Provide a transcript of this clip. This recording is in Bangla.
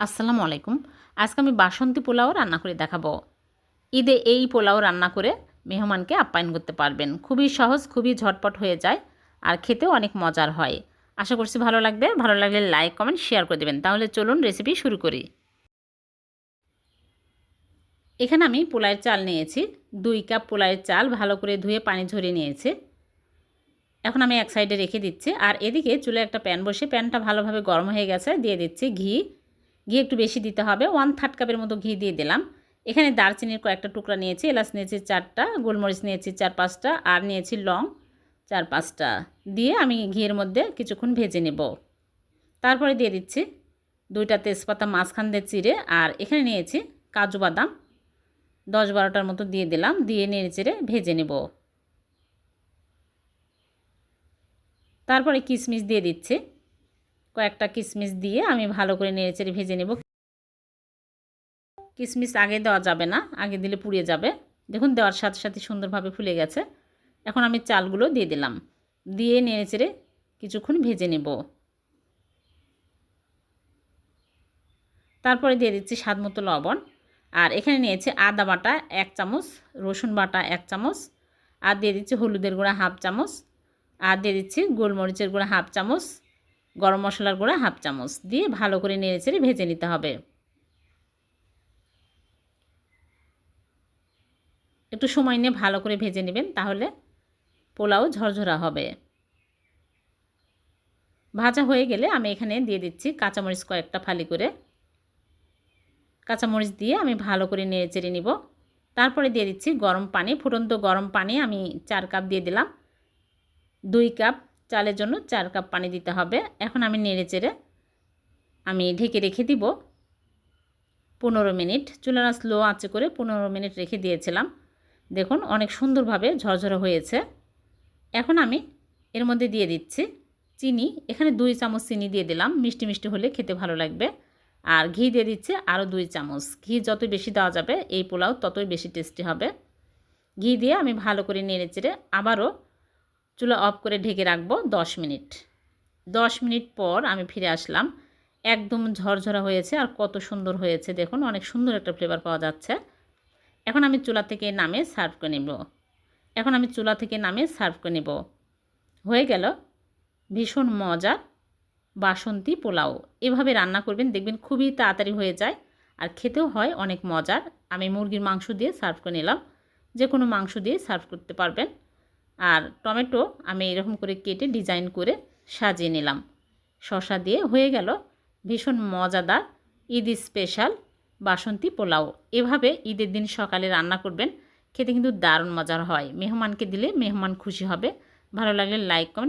আসসালামু আলাইকুম। আজকে আমি বাসন্তী পোলাও রান্না করে দেখাবো। ঈদে এই পোলাও রান্না করে মেহমানকে আপ্যায়ন করতে পারবেন। খুবই সহজ, খুবই ঝটপট হয়ে যায় আর খেতেও অনেক মজার হয়। আশা করছি ভালো লাগবে। ভালো লাগলে লাইক, কমেন্ট, শেয়ার করে দেবেন। তাহলে চলুন রেসিপি শুরু করি। এখানে আমি পোলাইয়ের চাল নিয়েছি। দুই কাপ পোলাইয়ের চাল ভালো করে ধুয়ে পানি ঝরিয়ে নিয়েছে। এখন আমি এক সাইডে রেখে দিচ্ছি। আর এদিকে চুলে একটা প্যান বসে প্যানটা ভালোভাবে গরম হয়ে গেছে। দিয়ে দিচ্ছি ঘি। ঘি একটু বেশি দিতে হবে। ওয়ান থার্ড কাপের মতো ঘি দিয়ে দিলাম। এখানে দারচিনির কয়েকটা টুকরা নিয়েছি, এলাচ নিয়েছি চারটা, গোলমরিচ নিয়েছি চার পাঁচটা, আর নিয়েছি লং চার পাঁচটা। দিয়ে আমি ঘিয়ের মধ্যে কিছুক্ষণ ভেজে নেব। তারপরে দিয়ে দিচ্ছি দুইটা তেজপাতা মাঝখান দিয়ে চিড়ে, আর এখানে নিয়েছি কাজু বাদাম। দশ বারোটার মতো দিয়ে দিলাম, দিয়ে নেড়ে চেড়ে ভেজে নেব। তারপরে কিশমিশ দিয়ে দিচ্ছি। কয়েকটা কিশমিশ দিয়ে আমি ভালো করে নেড়ে চেড়ে ভেজে নেব। কিশমিশ আগে দেওয়া যাবে না, আগে দিলে পুড়িয়ে যাবে। দেখুন, দেওয়ার সাথে সাথে সুন্দরভাবে ফুলে গেছে। এখন আমি চালগুলো দিয়ে দিলাম। দিয়ে নেড়ে চেড়ে কিছুক্ষণ ভেজে নেব। তারপরে দিয়ে দিচ্ছি স্বাদ মতো লবণ। আর এখানে নিয়েছি আদা বাটা এক চামচ, রসুন বাটা এক চামচ, আর দিয়ে দিচ্ছি হলুদের গুঁড়া হাফ চামচ, আর দিয়ে দিচ্ছি গোলমরিচের গুঁড়া হাফ চামচ গরম মশলার গুঁড়া হাফ চামচ দিয়ে ভালো করে নেড়ে চেড়ে ভেজে নিতে হবে। একটু সময় নিয়ে ভালো করে ভেজে নেবেন, তাহলে পোলাও ঝরঝরা হবে। ভাজা হয়ে গেলে আমি এখানে দিয়ে দিচ্ছি কাঁচামরিচ কয়েকটা ফালি করে। কাঁচামরিচ দিয়ে আমি ভালো করে নেড়ে চেড়ে নিব। তারপরে দিয়ে দিচ্ছি গরম পানি, ফুটন্ত গরম পানি আমি চার কাপ দিয়ে দিলাম। দুই কাপ চালের জন্য চার কাপ পানি দিতে হবে। এখন আমি নেড়ে চেড়ে আমি ঢেকে রেখে দিব। পনেরো মিনিট। চুলারা স্লো আঁচে করে পনেরো মিনিট রেখে দিয়েছিলাম। দেখুন, অনেক সুন্দরভাবে ঝরঝরে হয়েছে। এখন আমি এর মধ্যে দিয়ে দিচ্ছি চিনি। এখানে দুই চামচ চিনি দিয়ে দিলাম। মিষ্টি মিষ্টি হলে খেতে ভালো লাগবে। আর ঘি দিয়ে দিচ্ছে আরও দুই চামচ। ঘি যত বেশি দেওয়া যাবে, এই পোলাও ততই বেশি টেস্টি হবে। ঘি দিয়ে আমি ভালো করে নেড়ে চেড়ে আবারও চুলা অফ করে ঢেকে রাখব দশ মিনিট। দশ মিনিট পর আমি ফিরে আসলাম। একদম ঝরঝরা হয়েছে আর কত সুন্দর হয়েছে। দেখুন, অনেক সুন্দর একটা ফ্লেভার পাওয়া যাচ্ছে। এখন আমি চুলা থেকে নামে সার্ভ করে নেব। এখন আমি চুলা থেকে নামে সার্ভ করে নেব। হয়ে গেল ভীষণ মজা বাসন্তী পোলাও। এভাবে রান্না করবেন, দেখবেন খুবই তাড়াতাড়ি হয়ে যায় আর খেতেও হয় অনেক মজার। আমি মুরগির মাংস দিয়ে সার্ভ করে নিলাম। যে কোনো মাংস দিয়ে সার্ভ করতে পারবেন। আর টমেটো আমি এরকম করে কেটে ডিজাইন করে সাজিয়ে নিলাম। শশা দিয়ে হয়ে গেল ভীষণ মজাদার ঈদ স্পেশাল বাসন্তী পোলাও। এভাবে ঈদের দিন সকালে রান্না করবেন, খেতে কিন্তু দারুণ মজার হয়। মেহমানকে দিলে মেহমান খুশি হবে। ভালো লাগলে লাইক, কমেন্ট